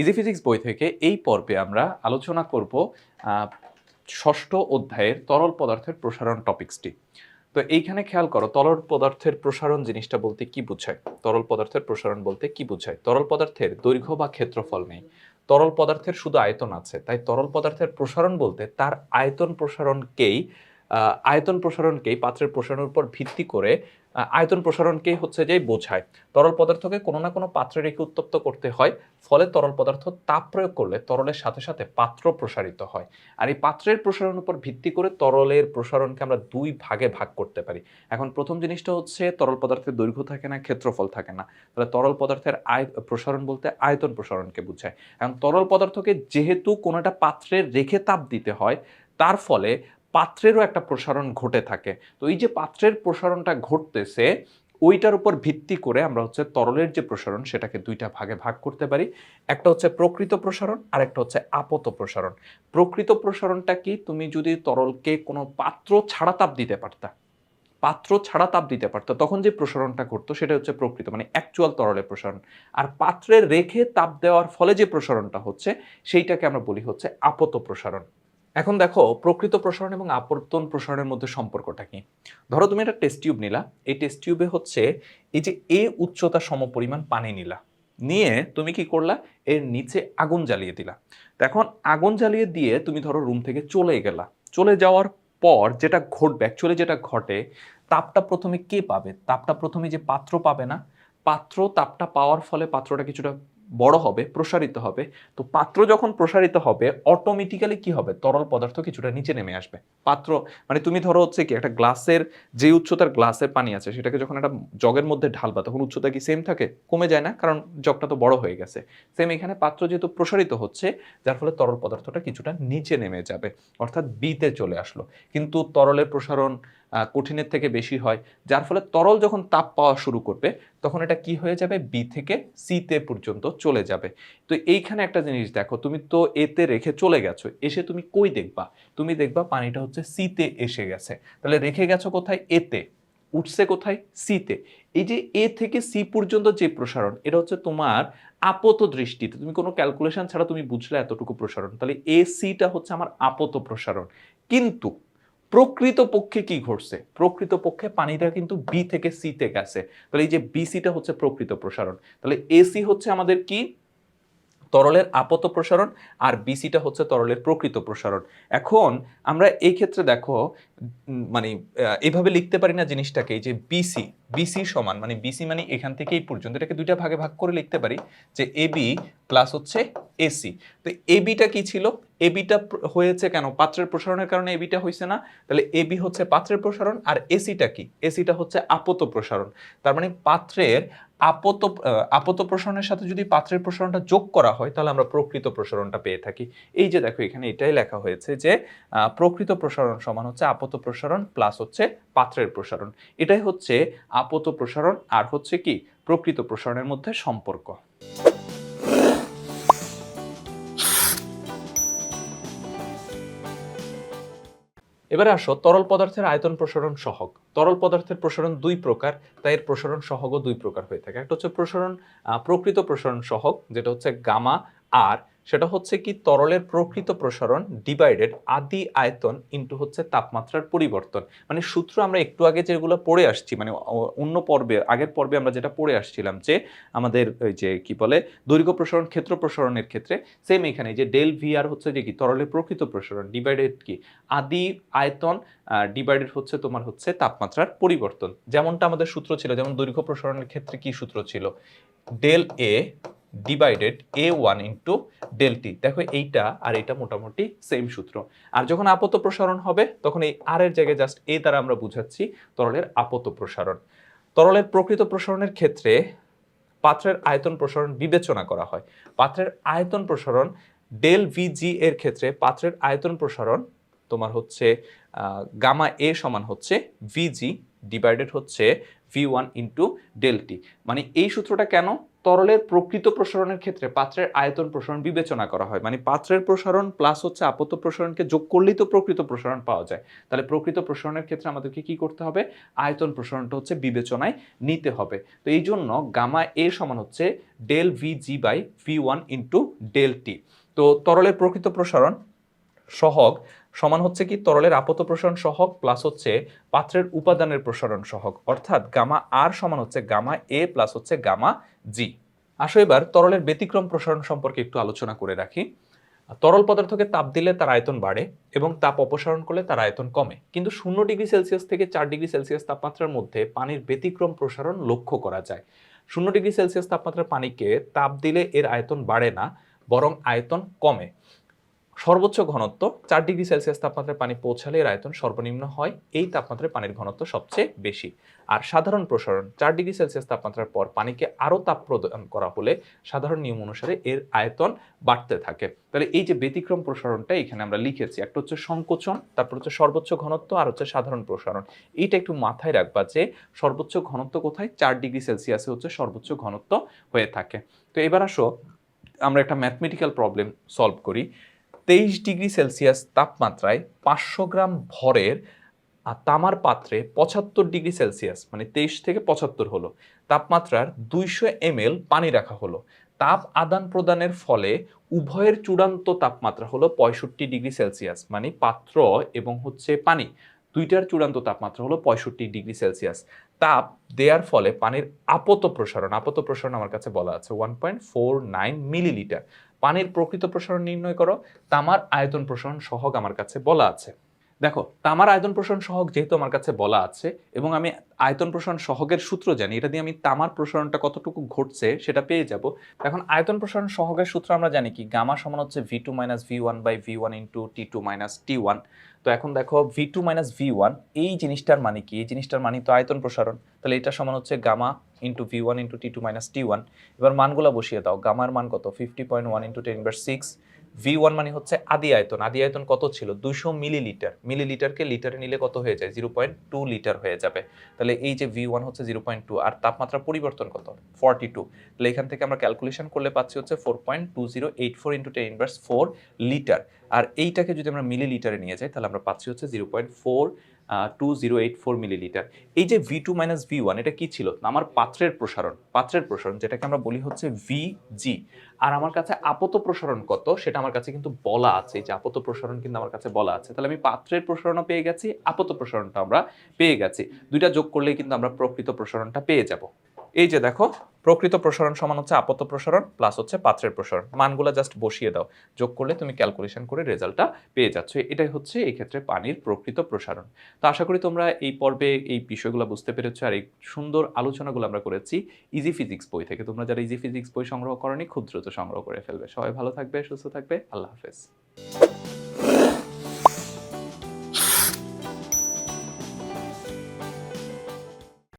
Easy physics বই থেকে এই পর্বে আমরা আলোচনা করব ষষ্ঠ অধ্যায়ের তরল পদার্থের প্রসারণ টপিক্সটি তো এইখানে খেয়াল করো, তরল পদার্থের প্রসারণ জিনিসটা বলতে কি বোঝায়? তরল পদার্থের প্রসারণ বলতে কি বোঝায়? তরল পদার্থের দৈর্ঘ্য বা ক্ষেত্রফল নেই। তরল পদার্থের শুধু আয়তন আছে, তাই তরল পদার্থের প্রসারণ বলতে তার আয়তন প্রসারণকেই আয়তন প্রসারণকেই পাত্রের প্রসারণের উপর ভিত্তি করে আয়তন প্রসারণকেই হচ্ছে যে বোঝায়। তরল পদার্থকে কোনো না কোনো পাত্রে রেখে উত্তপ্ত করতে হয়, ফলে তরল পদার্থ তাপ প্রয়োগ করলে তরলের সাথে সাথে পাত্র প্রসারিত হয়। আর এই পাত্রের প্রসারণের উপর ভিত্তি করে তরলের প্রসারণকে আমরা দুই ভাগে ভাগ করতে পারি। এখন প্রথম জিনিসটা হচ্ছে, তরল পদার্থের দৈর্ঘ্য থাকে না, ক্ষেত্রফল থাকে না। তাহলে তরল পদার্থের আয়, প্রসারণ বলতে আয়তন প্রসারণকে বোঝায়। এখন তরল পদার্থকে যেহেতু কোনো একটা পাত্রে রেখে তাপ দিতে হয়, তার ফলে পাত্রেরও একটা প্রসারণ ঘটে থাকে। তো এই যে পাত্রের প্রসারণটা ঘটতেছে, ওইটার উপর ভিত্তি করে আমরা হচ্ছে তরলের যে প্রসারণ, সেটাকে দুইটা ভাগে ভাগ করতে পারি। একটা হচ্ছে প্রকৃত প্রসারণ আর একটা হচ্ছে আপত প্রসারণ। প্রকৃত প্রসারণটা কি? তুমি যদি তরলকে কোনো পাত্র ছাড়া তাপ দিতে পারতা, পাত্র ছাড়া তাপ দিতে পারতো, তখন যে প্রসারণটা ঘটতো সেটা হচ্ছে প্রকৃত মানে অ্যাকচুয়াল তরলের প্রসারণ। আর পাত্রে রেখে তাপ দেওয়ার ফলে যে প্রসারণটা হচ্ছে, সেইটাকে আমরা বলি হচ্ছে আপত প্রসারণ। এখন দেখো, প্রকৃত প্রসারণ এবং আপর্তন প্রসারণের মধ্যে সম্পর্কটা কি? ধরো তুমি একটা টেস্ট টিউব নিলা। এই টেস্ট টিউবে হচ্ছে এই যে এ উচ্চতা সমপরিমাণ পানি নিলা। নিয়ে তুমি কি করলা? এর নিচে আগুন জ্বালিয়ে দিলা। এখন আগুন জ্বালিয়ে দিয়ে তুমি ধরো রুম থেকে চলে গেলা। চলে যাওয়ার পর যেটা ঘটবে অ্যাকচুয়ালি যেটা ঘটে, তাপটা প্রথমে কে পাবে? তাপটা প্রথমে যে পাত্র পাবে না, পাত্র তাপটা পাওয়ার ফলে পাত্রটা কিছুটা বড় হবে, প্রসারিত হবে। তো পাত্র যখন প্রসারিত হবে অটোমেটিক্যালি কি হবে? তরল পদার্থ কিছুটা নিচে নেমে আসবে। পাত্র মানে তুমি ধরো হচ্ছে কি, একটা গ্লাসের, যে উচ্চতার গ্লাসের পানি আছে, সেটাকে যখন একটা জগের মধ্যে ঢালবা, তখন উচ্চতা কি সেম থাকে? কমে যায় না, কারণ জগটা তো বড় হয়ে গেছে। সেম এখানে পাত্র যেহেতু প্রসারিত হচ্ছে, যার ফলে তরল পদার্থটা কিছুটা নিচে নেমে যাবে। অর্থাৎ বিতে চলে আসলো। কিন্তু তরলের প্রসারণ কঠিনের থেকে বেশি হয়, যার ফলে তরল যখন তাপ পাওয়া শুরু করবে, তখন এটা কি হয়ে যাবে? বি থেকে সিতে পর্যন্ত চলে যাবে। তো এইখানে একটা জিনিস দেখো, তুমি তো এতে রেখে চলে গেছো, এসে তুমি কই দেখবা? তুমি দেখবা পানিটা হচ্ছে সিতে এসে গেছে। তাহলে রেখে গেছো কোথায়? এতে উঠছে কোথায়? সিতে এই যে এ থেকে সি পর্যন্ত যে প্রসারণ, এটা হচ্ছে তোমার আপত দৃষ্টিতে। তুমি কোনো ক্যালকুলেশন ছাড়া তুমি বুঝলে এতটুকু প্রসারণ। তাহলে এ সিটা হচ্ছে আমার আপত প্রসারণ। কিন্তু প্রকৃত পক্ষে কি ঘটছে? প্রকৃত পক্ষে পানিটা কিন্তু বি থেকে সিতে গেছে। তাহলে এই যে বিসিটা হচ্ছে প্রকৃত প্রসারণ। তাহলে এসি হচ্ছে আমাদের কি? তরলের আপত প্রসারণ, আর বিসিটা হচ্ছে তরলের প্রকৃত প্রসারণ। এখন আমরা এই ক্ষেত্রে দেখো মানে এভাবে লিখতে পারি না জিনিসটাকে যে বিসি বিসি সমান মানে বিসি মানে এখান থেকে এই পর্যন্ত, এটাকে দুইটা ভাগে ভাগ করে লিখতে পারি যে এবি প্লাস হচ্ছে এসি তো এবিটা কি ছিল? এবিটা হয়েছে কেন? পাত্রের প্রসারণের কারণে এবিটা হয়েছে না। তাহলে এবি হচ্ছে পাত্রের প্রসারণ, আর এসিটা কি? এসিটা হচ্ছে আপত প্রসারণ। তার মানে পাত্রের আপত আপত প্রসারণের সাথে যদি পাত্রের প্রসারণটা যোগ করা হয়, তাহলে আমরা প্রকৃত প্রসারণটা পেয়ে থাকি। এই যে দেখো, এখানে এটাই লেখা হয়েছে যে প্রকৃত প্রসারণ সমান হচ্ছে আপত প্রসারণ প্লাস হচ্ছে পাত্রের প্রসারণ। এটাই হচ্ছে আপত প্রসারণ আর হচ্ছে কি? প্রকৃত প্রসারণের মধ্যে সম্পর্ক। এবারে আসো তরল পদার্থের আয়তন প্রসারণ সহগ। তরল পদার্থের প্রসারণ দুই প্রকার, তাই এর প্রসারণ সহগও দুই প্রকার হয়ে থাকে। একটা হচ্ছে প্রসারণ প্রকৃত প্রসারণ সহগ, যেটা হচ্ছে গামা আর সেটা হচ্ছে কি তরলের প্রকৃত প্রসারণ ডিভাইডেড আদি আয়তন ইন্টু হচ্ছে তাপমাত্রার পরিবর্তন। মানে সূত্র আমরা একটু আগে যেগুলো পড়ে আসছি মানে অন্য পর্বে, আগের পর্বে আমরা যেটা পড়ে আসছিলাম যে আমাদের ওই যে কি বলে দৈর্ঘ্য প্রসারণ, ক্ষেত্র প্রসারণের ক্ষেত্রে সেম এখানে যে ডেল ভি আর হচ্ছে যে কি তরলের প্রকৃত প্রসারণ ডিভাইডেড কি? আদি আয়তন ডিভাইডেড হচ্ছে তোমার হচ্ছে তাপমাত্রার পরিবর্তন। যেমনটা আমাদের সূত্র ছিল, যেমন দৈর্ঘ্য প্রসারণের ক্ষেত্রে কি সূত্র ছিল? Del A divided A one into del T দেখো এইটা আর এটা মোটামুটি সেম সূত্র। আর যখন আপত প্রসারণ হবে, তখন এই আর এর জায়গায় জাস্ট এ দ্বারা আমরা বুঝাচ্ছি তরলের আপত প্রসারণ। তরলের প্রকৃত প্রসারণের ক্ষেত্রে পাত্রের আয়তন প্রসারণ বিবেচনা করা হয়। পাত্রের আয়তন প্রসারণ ডেল ভিজি এর ক্ষেত্রে পাত্রের আয়তন প্রসারণ তোমার হচ্ছে গামা এ সমান হচ্ছে ভিজি ডিভাইডেড হচ্ছে ভি ওয়ান ইন্টু ডেলটি মানে এই সূত্রটা কেন? তরলের প্রকৃত প্রসারণের ক্ষেত্রে পাত্রের আয়তন প্রসারণ বিবেচনা করা হয়। মানে পাত্রের প্রসারণ প্লাস হচ্ছে আপত্ত প্রসারণকে যোগ করলেই তো প্রকৃত প্রসারণ পাওয়া যায়। তাহলে প্রকৃত প্রসারণের ক্ষেত্রে আমাদেরকে কি করতে হবে? আয়তন প্রসারণটা হচ্ছে বিবেচনায় নিতে হবে। তো এই জন্য গামা এ সমান হচ্ছে del V G by V one into del T তো তরলের প্রকৃত প্রসারণ সহগ সমান হচ্ছে কি তরলের আপত প্রসারণ সহগ প্লাস হচ্ছে পাত্রের উপাদানের প্রসারণ সহগ। অর্থাৎ গামা আর সমান হচ্ছে গামা এ প্লাস হচ্ছে গামা জি। আসো এবার তরলের ব্যতিক্রম প্রসারণ সম্পর্কে একটু আলোচনা করে রাখি। তরল পদার্থকে তাপ দিলে তার আয়তন বাড়ে এবং তাপ অপসারণ করলে তার আয়তন কমে। কিন্তু শূন্য ডিগ্রি সেলসিয়াস থেকে চার ডিগ্রি সেলসিয়াস তাপমাত্রার মধ্যে পানির ব্যতিক্রম প্রসারণ লক্ষ্য করা যায়। শূন্য ডিগ্রি সেলসিয়াস তাপমাত্রার পানিকে তাপ দিলে এর আয়তন বাড়ে না, বরং আয়তন কমে। সর্বোচ্চ ঘনত্ব চার ডিগ্রি সেলসিয়াস তাপমাত্রায় পানি পৌঁছালে এর আয়তন সর্বনিম্ন হয়, এই তাপমাত্রায় পানির ঘনত্ব সবচেয়ে বেশি। আর সাধারণ প্রসারণ, চার ডিগ্রি সেলসিয়াস তাপমাত্রার পর পানিকে আরও তাপ প্রদান করা হলে সাধারণ নিয়ম অনুসারে এর আয়তন বাড়তে থাকে। তাহলে এই যে ব্যতিক্রম প্রসারণটা এখানে আমরা লিখেছি, একটা হচ্ছে সংকোচন, তারপর হচ্ছে সর্বোচ্চ ঘনত্ব আর হচ্ছে সাধারণ প্রসারণ। এইটা একটু মাথায় রাখবা যে সর্বোচ্চ ঘনত্ব কোথায়? চার ডিগ্রি সেলসিয়াসে হচ্ছে সর্বোচ্চ ঘনত্ব হয়ে থাকে। তো এবার আসো, আমরা একটা ম্যাথমেটিক্যাল প্রবলেম সলভ করি। তেইশ ডিগ্রি সেলসিয়াস তাপমাত্রায় পাঁচশো গ্রাম ভরের তামার পাত্রে পঁচাত্তর ডিগ্রি সেলসিয়াস মানে তেইশ থেকে পঁচাত্তর হলো। তাপমাত্রার দুইশো এমএল পানি রাখা হলো। তাপ আদান প্রদানের ফলে উভয়ের চূড়ান্ত তাপমাত্রা হলো পঁয়ষট্টি ডিগ্রি সেলসিয়াস মানে পাত্র এবং হচ্ছে পানি। দুইটার চূড়ান্ত তাপমাত্রা হলো পঁয়ষট্টি ডিগ্রি সেলসিয়াস। তাপ দেওয়ার ফলে পানির আপত প্রসারণ আপত প্রসারণ আমার কাছে বলা আছে one point four nine millilitre পানির প্রকৃত প্রসারণ নির্ণয় করো। তামার আয়তন প্রসারণ সহগ আমার কাছে বলা আছে। দেখো, তামার আয়তন প্রসারণ সহগ যেহেতু আমার কাছে বলা আছে এবং আমি আয়তন প্রসারণ সহগের সূত্র জানি, এটা দিয়ে আমি তামার প্রসারণটা কতটুকু ঘটছে সেটা পেয়ে যাব। এখন আয়তন প্রসারণ সহগের সূত্র আমরা জানি কি? গামা সমান হচ্ছে V two minus V one by V one into T two minus T one তো এখন দেখো V two minus V one এই জিনিসটার মানে কি? এই জিনিসটার মানে তো আয়তন প্রসারণ। তাহলে এটা সমান হচ্ছে gamma into V one into T two minus T one এবার মানগুলো বসিয়ে দাও। গামার মান কত? Fifty point one into ten six V one মানে হচ্ছে আদি আয়তন। আদি আয়তন কত ছিল? দুশো মিলিলিটার। মিলিলিটারকে লিটারে নিলে কত হয়ে যায়? জিরো পয়েন্ট টু লিটার হয়ে যাবে। তাহলে এই যে ভি ওয়ান হচ্ছে জিরো পয়েন্ট টু আর তাপমাত্রা পরিবর্তন কত? Forty two. তাহলে এখান থেকে আমরা ক্যালকুলেশন করলে পাচ্ছি হচ্ছে four point two zero eight four into ten inverse four litre আর এইটাকে যদি আমরা মিলিলিটারে নিয়ে যাই তাহলে আমরা পাচ্ছি হচ্ছে zero point four two zero eight four millilitre এই যে V two minus V one এটা কি ছিল? আমার পাত্রের প্রসারণ পাত্রের প্রসারণ, যেটাকে আমরা বলি হচ্ছে ভি জি আর আমার কাছে আপত প্রসারণ কত? সেটা আমার কাছে কিন্তু বলা আছে। যে আপত প্রসারণ কিন্তু আমার কাছে বলা আছে। তাহলে আমি পাত্রের প্রসারণও পেয়ে গেছি, আপত প্রসারণটা আমরা পেয়ে গেছি। দুইটা যোগ করলেই কিন্তু আমরা প্রকৃত প্রসারণটা পেয়ে যাব। এই যে দেখো, প্রকৃত প্রসারণ সমান হচ্ছে আপত্ত প্রসারণ প্লাস হচ্ছে পাত্রের প্রসারণ। মানগুলো জাস্ট বসিয়ে দাও। যোগ করলে তুমি ক্যালকুলেশন করে রেজাল্টটা পেয়ে যাচ্ছ। এটাই হচ্ছে এই ক্ষেত্রে পানির প্রকৃত প্রসারণ। তো আশা করি তোমরা এই পর্বে এই বিষয়গুলো বুঝতে পেরেছ আর এই সুন্দর আলোচনাগুলো আমরা করেছি ইজি ফিজিক্স বই থেকে। তোমরা যারা ইজি ফিজিক্স বই সংগ্রহ করনি, খুব দ্রুত সংগ্রহ করে ফেলবে। সবাই ভালো থাকবে, সুস্থ থাকবে। আল্লাহ হাফেজ।